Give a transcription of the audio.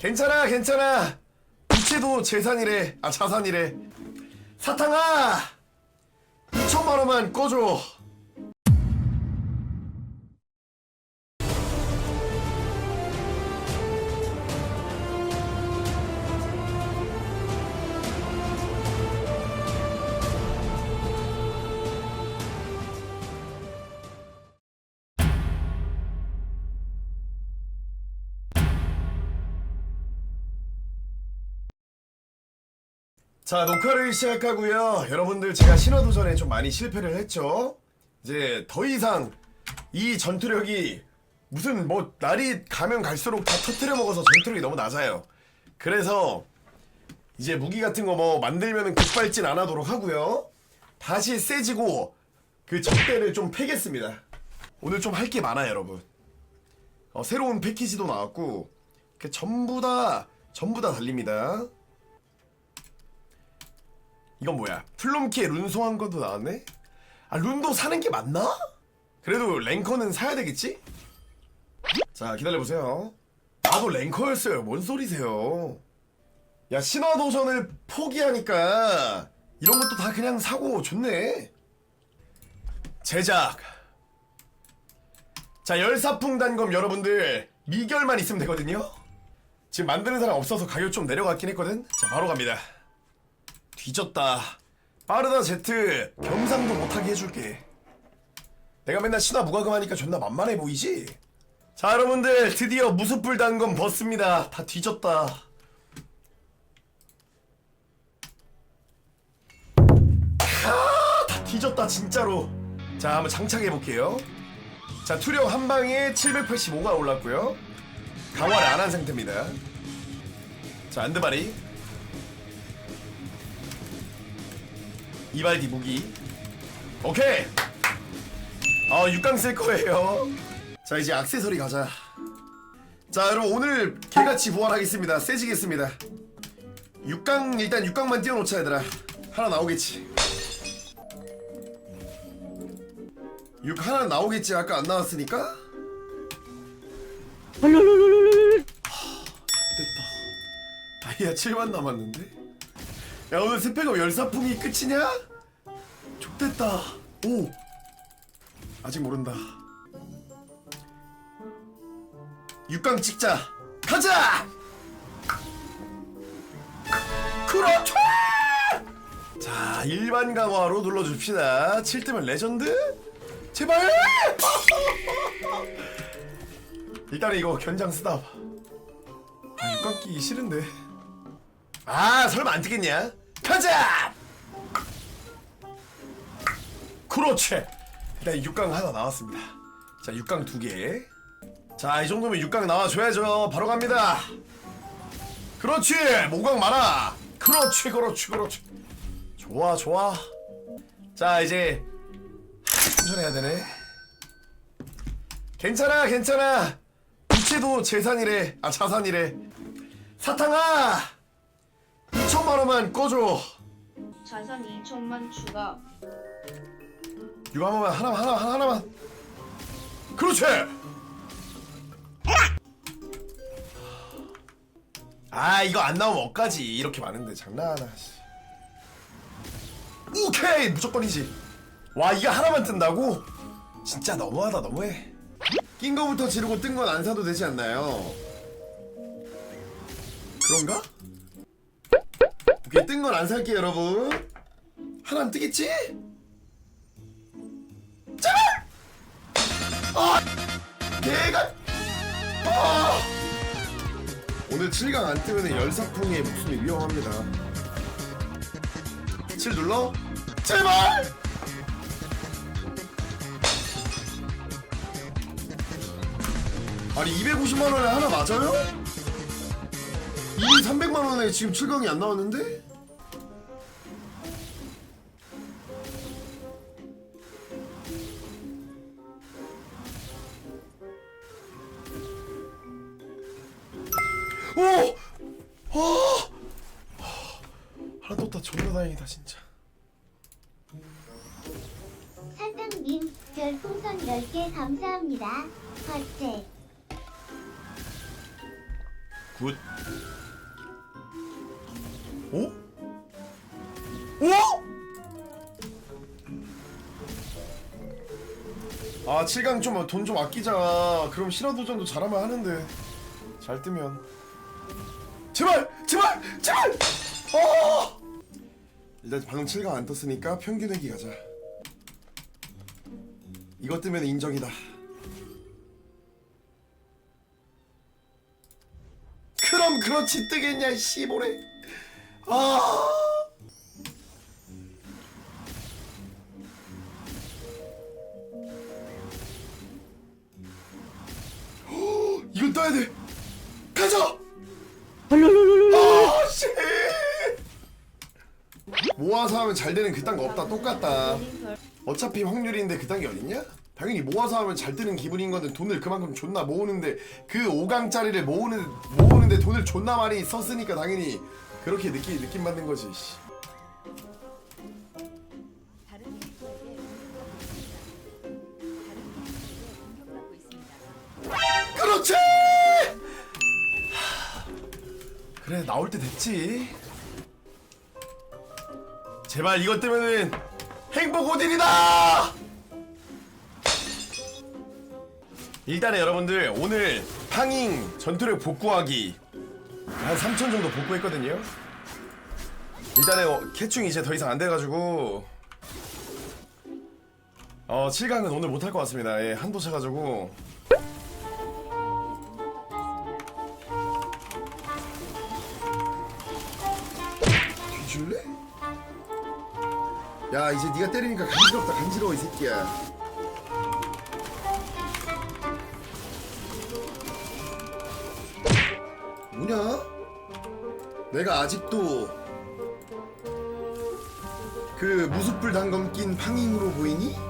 괜찮아 괜찮아. 부채도 재산이래. 아 자산이래. 사탕아! 2천만 원만 꺼줘 자 녹화를 시작하고요. 여러분들 제가 신화도전에 좀 많이 실패를 했죠. 이제 더 이상 이 전투력이 무슨 뭐 날이 가면 갈수록 다 터트려 먹어서 전투력이 너무 낮아요. 그래서 이제 무기 같은 거 뭐 만들면은 급발진 안 하도록 하고요. 다시 세지고 그 적대를 좀 패겠습니다. 오늘 좀 할 게 많아요 여러분. 어, 새로운 패키지도 나왔고 그 전부 다 전부 다 달립니다 이건 뭐야? 플롬키에 룬 소환 것도 나왔네? 아 룬도 사는 게 맞나? 그래도 랭커는 사야 되겠지? 자 기다려보세요 나도 랭커였어요 뭔 소리세요 야 신화도전을 포기하니까 이런 것도 다 그냥 사고 좋네 제작 자 열사풍 단검 여러분들 미결만 있으면 되거든요 지금 만드는 사람 없어서 가격 좀 내려갔긴 했거든 자 바로 갑니다 뒤졌다. 빠르다 제트 경상도 못하게 해줄게. 내가 맨날 신화 무과금 하니까 존나 만만해 보이지? 자 여러분들 드디어 무수불 단검 벗습니다. 다 뒤졌다. 아, 다 뒤졌다 진짜로. 자 한번 장착해 볼게요. 자 투력 한 방에 785가 올랐고요. 강화를 안 한 상태입니다. 자 안드바리 이발디 무기. 오케이. 어 6강 쓸 거예요. 자 이제 악세서리 가자. 자 여러분 오늘 개같이 부활하겠습니다. 세지겠습니다. 6강 일단 6강만 띄워놓자 얘들아. 하나 나오겠지. 6 하나 나오겠지. 아까 안 나왔으니까. 됐다. 다이아 7만 남았는데 야 오늘 스펙업 열사풍이 끝이냐? 족됐다. 오. 아직 모른다. 6강 찍자. 가자! 그렇죠 자 일반 강화로 눌러줍시다. 7뜨면 레전드? 제발! 일단 이거 견장 쓰다 아 6강 끼기 싫은데. 아 설마 안 뜨겠냐? 가자! 그렇지! 일단 6강 하나 나왔습니다. 자 6강 두 개. 자 이 정도면 6강 나와줘야죠. 바로 갑니다. 그렇지! 모강 많아. 그렇지 그렇지 그렇지. 좋아 좋아. 자 이제 충전해야 되네. 괜찮아 괜찮아. 부채도 재산이래. 아 자산이래. 사탕아 2천만 원만 꺼줘. 자산 2천만 추가. 이거 한 번만 하나만 하나 하나 하나만. 그렇지. 아 이거 안 나오면 억까지 이렇게 많은데 장난하나. 씨. 오케이 무조건이지. 와 이게 하나만 뜬다고? 진짜 너무하다 너무해. 낀 거부터 지르고 뜬 건 안 사도 되지 않나요? 그런가? 오케이 뜬건 안 살게요 여러분 하나는 뜨겠지? 제발! 아! 내가 아! 오늘 7강 안 뜨면 열사풍의 목숨이 위험합니다 7 눌러? 제발! 아니 250만 원에 하나 맞아요? 이미 300만 원에 지금 7강이 안 나왔는데? 오! 아! 하나 떴다 존나 다행이다 진짜 사장님 별풍선 10개 감사합니다. 헐제 굿. 오? 오? 아 7강 좀 돈 좀 아끼자. 그럼 신화도전도 잘하면 하는데. 잘 뜨면. 제발! 제발! 제발! 어 일단 방금 7강 안 떴으니까 평균 회기 가자. 이것 뜨면 인정이다. 그럼 그렇지 뜨겠냐 씨보래 아 이거 떠야 돼. 가자. 아 씨. 모아서 하면 잘 되는 그딴 거 없다. 똑같다. 어차피 확률인데 그딴 게 어딨냐? 당연히 모아서 하면 잘 뜨는 기분인 건데 돈을 그만큼 존나 모으는데 그 5강짜리를 모으는 모으는데 돈을 존나 많이 썼으니까 당연히 그렇게 느끼 느낌 받는 거지. 씨. 그렇지! 하, 그래 나올 때 됐지 제발 이것 때문에는 행복 오딘이다! 일단은 여러분들 오늘 팡잉 전투력 복구하기 한 3천 정도 복구했거든요. 일단은 어, 캐충이 이제 더 이상 안 돼가지고. 어 7강은 오늘 못할 것 같습니다. 예, 한도 차가지고. 뒤질래? 야 이제 네가 때리니까 간지럽다 간지러워 이 새끼야 내가 아직도 그 무수풀 단검 낀 팡잉으로 보이니?